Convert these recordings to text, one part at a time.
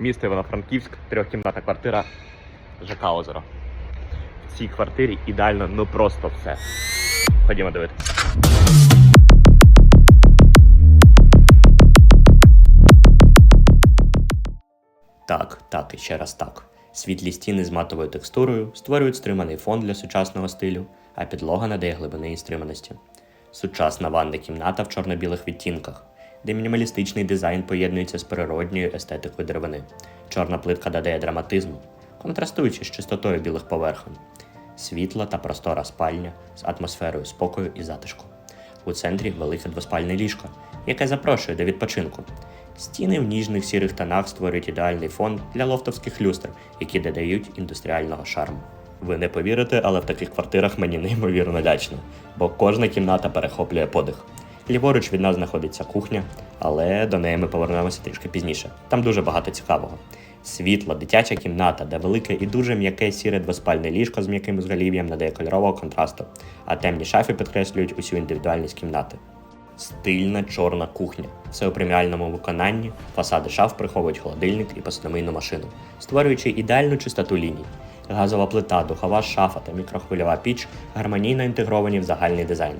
Місто Івано-Франківськ, трьохкімнатна квартира ЖК Озеро. В цій квартирі ідеально, ну просто все. Ходімо дивитися. Так, так і ще раз так. Світлі стіни з матовою текстурою створюють стриманий фон для сучасного стилю, а підлога надає глибини і стриманості. Сучасна ванна кімната в чорно-білих відтінках, де мінімалістичний дизайн поєднується з природньою естетикою деревини. Чорна плитка додає драматизму, контрастуючи з чистотою білих поверхонь. Світла та простора спальня з атмосферою спокою і затишку. У центрі велике двоспальне ліжко, яке запрошує до відпочинку. Стіни в ніжних сірих тонах створюють ідеальний фон для лофтовських люстр, які додають індустріального шарму. Ви не повірите, але в таких квартирах мені неймовірно лячно, бо кожна кімната перехоплює подих. Ліворуч від нас знаходиться кухня, але до неї ми повернемося трішки пізніше. Там дуже багато цікавого. Світла, дитяча кімната, де велике і дуже м'яке сіре двоспальне ліжко з м'яким узголів'ям надає кольорового контрасту, а темні шафи підкреслюють усю індивідуальність кімнати. Стильна чорна кухня. Все у преміальному виконанні. Фасади шаф приховують холодильник і посудомийну машину, створюючи ідеальну чистоту ліній. Газова плита, духова шафа та мікрохвильова піч гармонійно інтегровані в загальний дизайн.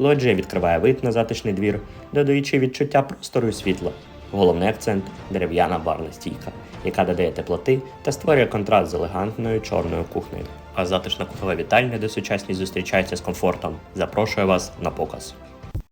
Лоджія відкриває вид на затишний двір, додаючи відчуття простору і світла. Головний акцент дерев'яна барна стійка, яка додає теплоти та створює контраст з елегантною чорною кухнею. А затишна кухова вітальня, де сучасність зустрічається з комфортом, запрошує вас на показ.